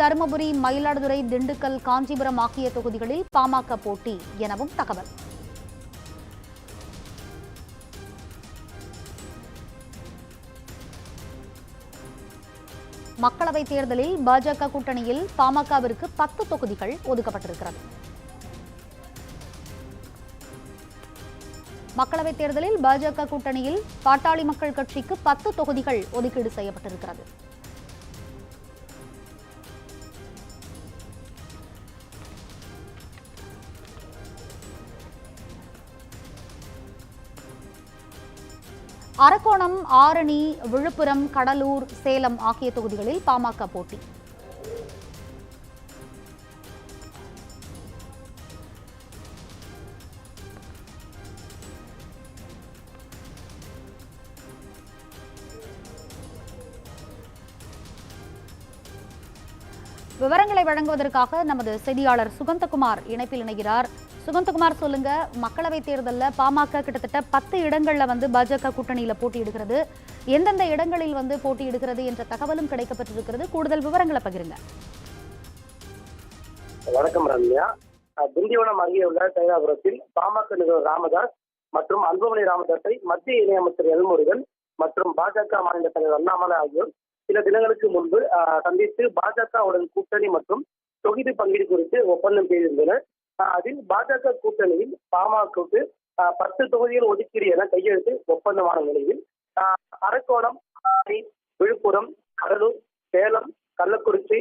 தருமபுரி மயிலாடுதுறை திண்டுக்கல் காஞ்சிபுரம் ஆகிய தொகுதிகளில் பாமக போட்டி எனவும் தகவல். மக்களவைத் தேர்தலில் பாஜக கூட்டணியில் பாமகவிற்கு பத்து தொகுதிகள் ஒதுக்கப்பட்டிருக்கிறது. மக்களவைத் தேர்தலில் பாஜக கூட்டணியில் பாட்டாளி மக்கள் கட்சிக்கு பத்து தொகுதிகள் ஒதுக்கீடு செய்யப்பட்டிருக்கிறது. அரக்கோணம் ஆரணி விழுப்புரம் கடலூர் சேலம் ஆகிய தொகுதிகளில் பாமக போட்டி. விவரங்களை வழங்குவதற்காக நமது செய்தியாளர் சுகந்தகுமார் இணைப்பில் இணைகிறார். சுகந்தகுமார் சொல்லுங்க. மக்களவை தேர்தலில் பாமக கிட்டத்தட்ட பத்து இடங்களில் வந்து பாஜக கூட்டணியில் போட்டியிடுகிறது. எந்தெந்த இடங்களில் வந்து போட்டியிடுகிறது என்ற தகவலும் கிடைக்கப்பட்டிருக்கிறது. கூடுதல் விவரங்களை பகிருங்க. வணக்கம் ரம்யா. திண்டிவனம் அருகே உள்ள தைலாபுரத்தில் பாமக நிறுவனர் ராமதாஸ் மற்றும் அன்புமணி ராமதாஸை மத்திய இணையமைச்சர் எல்முருகன் மற்றும் பாஜக மாநில தலைவர் அண்ணாமலை ஆகியோர் சில தினங்களுக்கு முன்பு சந்தித்து பாஜகவுடன் கூட்டணி மற்றும் தொகுதி பங்கீடு குறித்து ஒப்பந்தம் செய்திருந்தனர். அதில் பாஜக கூட்டணியில் பாமகவுக்கு பத்து தொகுதிகள் ஒதுக்கீடு என கையெழுத்து ஒப்பந்தமான நிலையில் அரக்கோணம் விழுப்புரம் கடலூர் சேலம் கள்ளக்குறிச்சி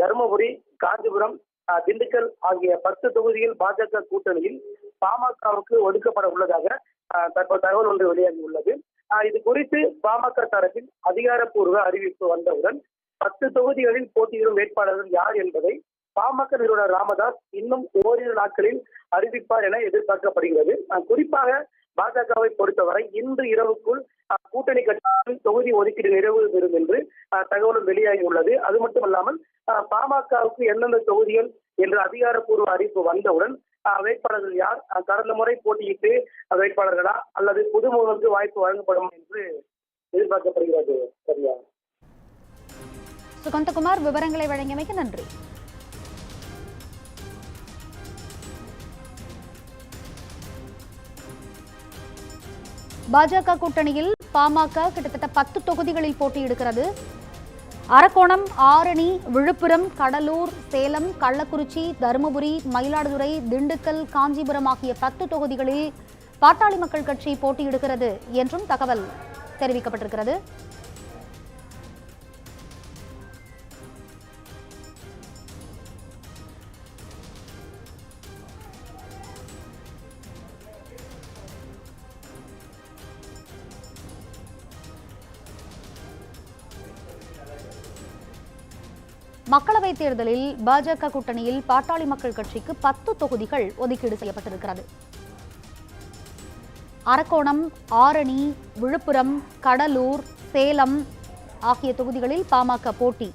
தருமபுரி காஞ்சிபுரம் திண்டுக்கல் ஆகிய பத்து தொகுதியில் பாஜக கூட்டணியில் பாமகவுக்கு ஒதுக்கப்பட உள்ளதாக அஹ், தற்போது தகவல் ஒன்று வெளியாகி உள்ளது. இது குறித்து பாமக தரப்பில் அதிகாரப்பூர்வ அறிவிப்பு வந்தவுடன் பத்து தொகுதிகளில் போட்டியிடும் வேட்பாளர்கள் யார் என்பதை பாமக நிறுவனர் ராமதாஸ் இன்னும் ஓரிரு நாட்களில் அறிவிப்பார் என எதிர்பார்க்கப்படுகிறது. குறிப்பாக பாஜகவை பொறுத்தவரை இன்று இரவுக்குள் கூட்டணி கட்சிகள் தொகுதி ஒதுக்கீடு நிறைவு பெறும் என்று தகவலும் வெளியாகி உள்ளது. அது மட்டுமல்லாமல் பாமகவுக்கு எந்தெந்த தொகுதிகள் என்ற அதிகாரப்பூர்வ அறிவிப்பு வந்தவுடன் வேட்பாளர்கள் யார்? கடந்த முறை போட்டியிட்டு வேட்பாளர்களா அல்லது புதுமுகங்களுக்கு வாய்ப்பு வழங்கப்படும் என்று எதிர்பார்க்கப்படுகிறது. சரியா? சுகந்தகுமார் விவரங்களை வழங்கியமைக்கு நன்றி. பாஜக கூட்டணியில் பாமக கிட்டத்தட்ட பத்து தொகுதிகளில் போட்டியிடுகிறது. அரக்கோணம் ஆரணி விழுப்புரம் கடலூர் சேலம் கள்ளக்குறிச்சி தருமபுரி மயிலாடுதுறை திண்டுக்கல் காஞ்சிபுரம் ஆகிய பத்து தொகுதிகளில் பாட்டாளி மக்கள் கட்சி போட்டியிடுகிறது என்றும் தகவல் தெரிவிக்கப்பட்டிருக்கிறது. மக்களவைத் தேர்தலில் பாஜக கூட்டணியில் பாட்டாளி மக்கள் கட்சிக்கு பத்து தொகுதிகள் ஒதுக்கீடு செய்யப்பட்டிருக்கிறது. அரக்கோணம் ஆரணி விழுப்புரம் கடலூர் சேலம் ஆகிய தொகுதிகளில் பாமக போட்டி.